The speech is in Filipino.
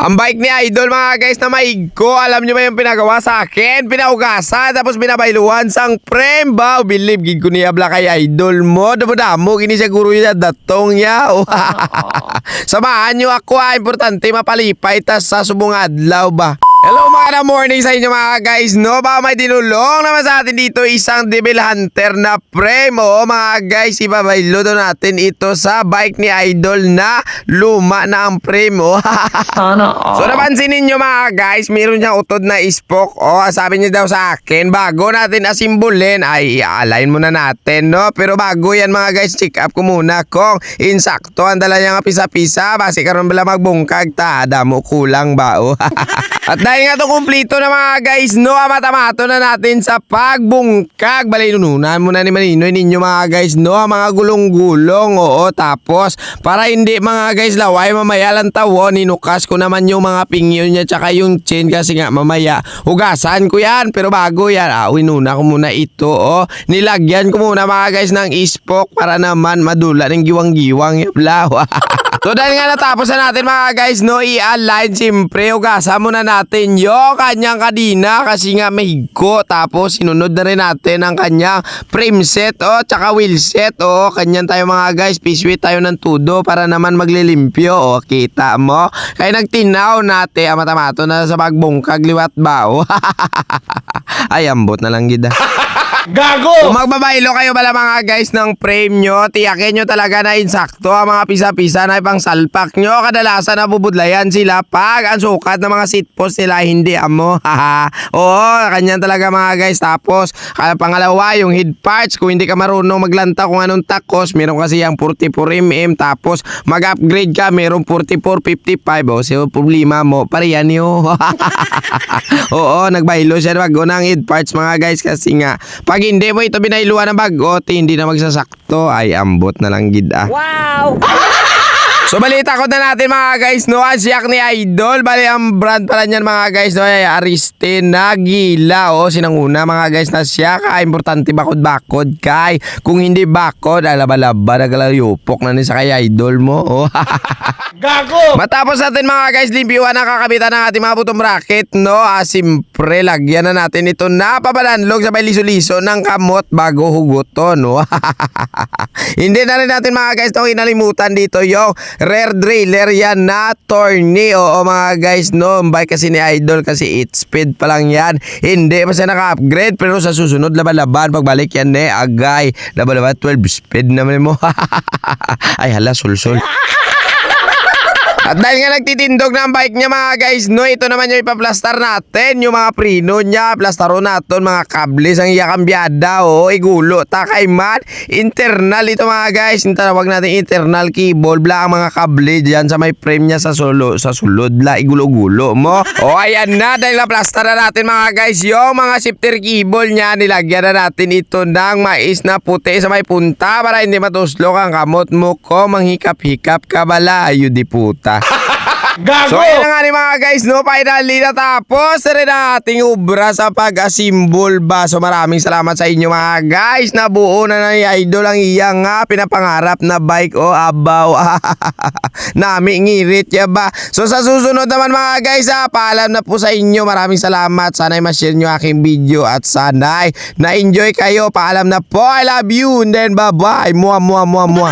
Ang bike ni Idol mga guys na maig ko, alam nyo ba yung pinagawa sa akin? Pinaugasan, tapos binabailuan sang frame ba? Believe, gig ko niya bla kay Idol mo. Damo-damo, gini siya guro niya datong niya. Samahan nyo ako ah, importante mapalipay tas sa subong adlaw ba? Na morning sa inyo mga guys no ba may dinulong naman sa atin dito isang Devil Hunter na frame o mga guys ibabaylo daw natin ito sa bike ni Idol na luma na ang frame oh. Sana all. So napansin ninyo mga guys, meron siyang utod na spoke. O, sabi niya daw sa akin, bago natin asimbulin, ay i-align muna natin, no? Pero bago yan mga guys, check up ko muna kung insakto ang dala niya nga pisa-pisa. Basi karon bala magbungkag ta, damo kulang ba, o? At dahil nga to kumplito na mga guys, no, amata-mato na natin sa pagbungkag. Balay nununan muna ni Maninoy ninyo mga guys, no, mga gulong-gulong, oo. Tapos, para hindi mga guys laway, mamaya lang tawo, ninukas ko naman yung mga pingyo niya tsaka yung chain kasi nga mamaya hugasan ko yan. Pero bago yan, ah, inuna ko muna ito, oh. Nilagyan ko muna mga guys ng ispok para naman madula ng giwang-giwang yung blawa. So dahil nga natapos na natin mga guys no i-align siyempre hugasan muna natin yung kanyang kadina kasi nga mahigko tapos sinunod na rin natin ang kanyang frame set o tsaka wheel set o kanyan tayo mga guys piswit tayo ng tudo para naman maglilimpyo o kita mo. Kaya nagtinaw natin ang matamato na sa pagbungkag liwat ba o ay ambot na lang gida kung magbabaylo kayo bala mga guys ng frame nyo, tiyakin nyo talaga na insakto ang mga pisa-pisa na ipang salpak nyo. Kadalasan nabubudlayan sila pag ang sukat ng mga seat post nila hindi amo. Haha. Oo, kanyan talaga mga guys. Tapos, pangalawa, yung head parts. Kung hindi ka marunong maglanta kung anong takos, meron kasi yung 44mm. Tapos, mag-upgrade ka, meron 44, 55. O, so, problema mo, parehan nyo. Oo, nagbaylo siya bago ng head parts mga guys kasi nga pag hindi mo ito binailuan ng bagot, hindi na magsasakto ay ambot na lang gid ah. Wow! So balita ko na natin mga guys no, ang siyak ni Idol. Bali ang brand pala niyan mga guys no, ay Ariste na gila oh. Sinanguna mga guys na siya ka importante bakod-bakod kay. Kung hindi bakod, alaba-laba nagalayupok na ni sa kay Idol mo. Oh. Gago! Matapos natin mga guys, limpiwan ang kakabitan ng ating mga butong bracket, no? Ah, simpre, lagyan na natin ito na pabalanlog sa may liso-liso ng kamot bago hugot no? Hindi na rin natin mga guys, itong inalimutan dito yung rare driller yan na Torney. Oo mga guys, no? Bike kasi ni Idol kasi 8 speed pa lang yan. Hindi pa siya naka-upgrade pero sa susunod laban-laban pagbalik yan eh, agay. Laban-laban 12 speed naman mo. Ay hala, sulsul. At dahil nga nagtitindog ng bike niya mga guys, no, ito naman yung ipaplastar natin, yung mga prino niya, plastaro natin, mga kables, ang iya kambyada, o, igulo, takay man, internal ito mga guys, yung tawag natin internal cable, bla, ang mga kable dyan sa may frame niya sa solo, sa sulod, bla, igulo-gulo mo. O, ayan na, dahil naplastar na natin mga guys, yung mga shifter cable niya, nilagyan na natin ito ng mais na puti sa may punta para hindi matuslok ang kamot mo ko, manghikap-hikap ka bala, ayo di puta. Gago! So ayan na nga ni mga guys, no, finally natapos na rin ating obra sa pag-asimbol ba. So maraming salamat sa inyo mga guys. Nabuo na ni Idol ang iyang nga pinapangarap na bike o abaw. Nami ngirit ya ba. So sa susunod naman mga guys, ha, paalam na po sa inyo. Maraming salamat. Sana'y ma-share nyo aking video at sana'y na-enjoy kayo. Paalam na po. I love you. And then bye-bye. Mua, mua, mua, mua.